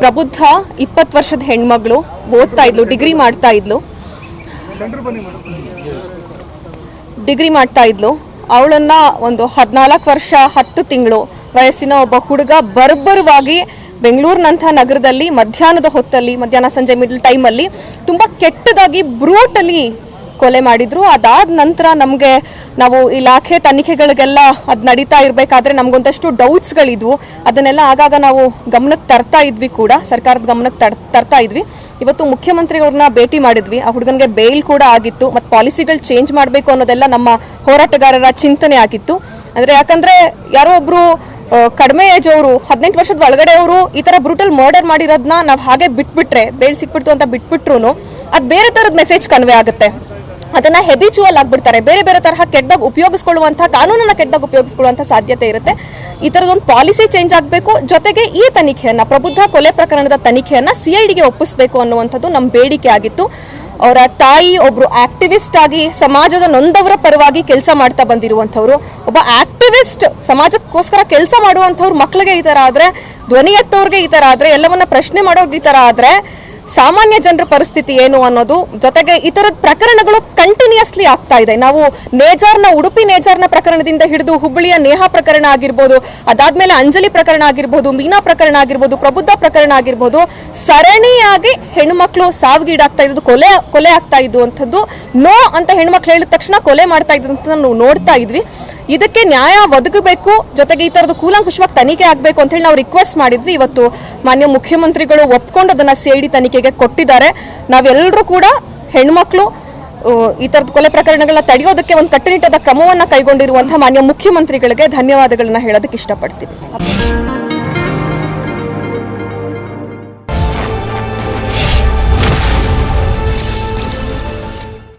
ಪ್ರಬುದ್ಧ ಇಪ್ಪತ್ತು ವರ್ಷದ ಹೆಣ್ಮಗಳು ಓದ್ತಾ ಇದ್ಲು, ಡಿಗ್ರಿ ಮಾಡ್ತಾ ಇದ್ಲು. ಡಿಗ್ರಿ ಮಾಡ್ತಾ ಇದ್ಲು. ಅವಳನ್ನ ಒಂದು ಹದಿನಾಲ್ಕು ವರ್ಷ, ಹತ್ತು ತಿಂಗಳು ವಯಸ್ಸಿನ ಒಬ್ಬ ಹುಡುಗ ಬರ್ಬರವಾಗಿ ಬೆಂಗಳೂರಿನಂಥ ನಗರದಲ್ಲಿ ಮಧ್ಯಾಹ್ನದ ಹೊತ್ತಲ್ಲಿ, ಮಧ್ಯಾಹ್ನ ಸಂಜೆ ಮಿಡ್ಲ್ ಟೈಮಲ್ಲಿ ತುಂಬ ಕೆಟ್ಟದಾಗಿ ಬ್ರೂಟಲಿ ಕೊಲೆ ಮಾಡಿದ್ರು. ಅದಾದ ನಂತರ ನಮಗೆ ನಾವು ಇಲಾಖೆ ತನಿಖೆಗಳಿಗೆಲ್ಲ ಅದು ನಡೀತಾ ಇರಬೇಕಾದ್ರೆ ನಮಗೊಂದಷ್ಟು ಡೌಟ್ಸ್ಗಳಿದ್ವು ಅದನ್ನೆಲ್ಲ ಆಗಾಗ ನಾವು ಗಮನಕ್ಕೆ ತರ್ತಾ ಇದ್ವಿ ಕೂಡ. ಸರ್ಕಾರದ ಗಮನಕ್ಕೆ ತರ್, ತರ್ತಾ ಇದ್ವಿ. ಇವತ್ತು ಮುಖ್ಯಮಂತ್ರಿಗಳನ್ನ ಭೇಟಿ ಮಾಡಿದ್ವಿ. ಆ ಹುಡುಗನಿಗೆ ಬೇಲ್ ಕೂಡ ಆಗಿತ್ತು. ಮತ್ತು ಪಾಲಿಸಿಗಳು ಚೇಂಜ್ ಮಾಡಬೇಕು ಅನ್ನೋದೆಲ್ಲ ನಮ್ಮ ಹೋರಾಟಗಾರರ ಚಿಂತನೆ ಆಗಿತ್ತು. ಅಂದರೆ ಯಾಕಂದರೆ ಯಾರೋ ಒಬ್ಬರು ಕಡಿಮೆ ಏಜ್ ಅವರು, ಹದಿನೆಂಟು ವರ್ಷದ ಒಳಗಡೆ ಅವರು ಈ ಥರ ಬ್ರೂಟಲ್ ಮರ್ಡರ್ ಮಾಡಿರೋದನ್ನ ನಾವು ಹಾಗೆ ಬಿಟ್ಬಿಟ್ರೆ ಬೇಲ್ ಸಿಕ್ಬಿಡ್ತು ಅಂತ ಬಿಟ್ಬಿಟ್ರು ಅದು ಬೇರೆ ಥರದ ಮೆಸೇಜ್ ಕನ್ವೆ ಆಗುತ್ತೆ. ಅದನ್ನ ಹೆಬಿಚುವಲ್ ಆಗ್ಬಿಡ್ತಾರೆ. ಬೇರೆ ಬೇರೆ ತರಹ ಕೆಟ್ಟದಾಗ ಉಪಯೋಗಿಸ್ಕೊಳ್ಳುವಂತಹ, ಕಾನೂನನ್ನ ಕೆಟ್ಟದಾಗ ಉಪಯೋಗಿಸ್ಕೊಳ್ಳುವಂತಹ ಸಾಧ್ಯತೆ ಇರುತ್ತೆ. ಈ ತರದೊಂದು ಪಾಲಿಸಿ ಚೇಂಜ್ ಆಗಬೇಕು. ಜೊತೆಗೆ ಈ ತನಿಖೆಯನ್ನ, ಪ್ರಬುದ್ಧ ಕೊಲೆ ಪ್ರಕರಣದ ತನಿಖೆಯನ್ನ ಸಿಐಡಿಗೆ ಒಪ್ಪಿಸಬೇಕು ಅನ್ನುವಂಥದ್ದು ನಮ್ಮ ಬೇಡಿಕೆ ಆಗಿತ್ತು. ಅವರ ತಾಯಿ ಒಬ್ರು ಆಕ್ಟಿವಿಸ್ಟ್ ಆಗಿ ಸಮಾಜದ ನೊಂದವರ ಪರವಾಗಿ ಕೆಲಸ ಮಾಡ್ತಾ ಬಂದಿರುವಂಥವ್ರು. ಒಬ್ಬ ಆಕ್ಟಿವಿಸ್ಟ್ ಸಮಾಜಕ್ಕೋಸ್ಕರ ಕೆಲಸ ಮಾಡುವಂಥವ್ರು ಮಕ್ಕಳಿಗೆ ಈ ಥರ ಆದರೆ, ಧ್ವನಿ ಎತ್ತವ್ರಿಗೆ ಈ ಥರ ಆದರೆ, ಎಲ್ಲವನ್ನ ಪ್ರಶ್ನೆ ಮಾಡೋರ್ಗೆ ಈ ಥರ ಆದರೆ ಸಾಮಾನ್ಯ ಜನರ ಪರಿಸ್ಥಿತಿ ಏನು ಅನ್ನೋದು ಜೊತೆಗೆ ಈ ತರದ ಪ್ರಕರಣಗಳು ಕಂಟಿನ್ಯೂಸ್ಲಿ ಆಗ್ತಾ ಇದೆ. ನಾವು ನೇಜಾರ್ನ ಉಡುಪಿ ನೇಜಾರ್ನ ಪ್ರಕರಣದಿಂದ ಹಿಡಿದು ಹುಬ್ಬಳ್ಳಿಯ ನೇಹ ಪ್ರಕರಣ ಆಗಿರ್ಬೋದು, ಅದಾದ್ಮೇಲೆ ಅಂಜಲಿ ಪ್ರಕರಣ ಆಗಿರ್ಬೋದು, ಮೀನಾ ಪ್ರಕರಣ ಆಗಿರ್ಬೋದು, ಪ್ರಬುದ್ಧ ಪ್ರಕರಣ ಆಗಿರ್ಬೋದು, ಸರಣಿಯಾಗಿ ಹೆಣ್ಮಕ್ಳು ಸಾವಿಗೀಡಾಗ್ತಾ ಇದ್ದು ಕೊಲೆ ಕೊಲೆ ಆಗ್ತಾ ಇದ್ದುವಂಥದ್ದು ನೋ ಅಂತ ಹೆಣ್ಮಕ್ಳು ಹೇಳಿದ ತಕ್ಷಣ ಕೊಲೆ ಮಾಡ್ತಾ ಅಂತ ನಾವು ನೋಡ್ತಾ ಇದ್ವಿ. ಇದಕ್ಕೆ ನ್ಯಾಯ ಒದಗಬೇಕು, ಜೊತೆಗೆ ಈ ತರದ್ದು ಕೂಲಂಕುಷವಾಗಿ ತನಿಖೆ ಆಗಬೇಕು ಅಂತ ಹೇಳಿ ನಾವು ರಿಕ್ವೆಸ್ಟ್ ಮಾಡಿದ್ವಿ. ಇವತ್ತು ಮಾನ್ಯ ಮುಖ್ಯಮಂತ್ರಿಗಳು ಒಪ್ಕೊಂಡು ಅದನ್ನ ಸಿಐಡಿ ತನಿಖೆಗೆ ಕೊಟ್ಟಿದ್ದಾರೆ. ನಾವೆಲ್ಲರೂ ಕೂಡ ಹೆಣ್ಮಕ್ಳು ಈ ತರದ ಕೊಲೆ ಪ್ರಕರಣಗಳನ್ನ ತಡೆಯೋದಕ್ಕೆ ಒಂದು ಕಟ್ಟುನಿಟ್ಟಾದ ಕ್ರಮವನ್ನ ಕೈಗೊಂಡಿರುವಂತಹ ಮಾನ್ಯ ಮುಖ್ಯಮಂತ್ರಿಗಳಿಗೆ ಧನ್ಯವಾದಗಳನ್ನ ಹೇಳೋದಕ್ಕೆ ಇಷ್ಟಪಡ್ತೀವಿ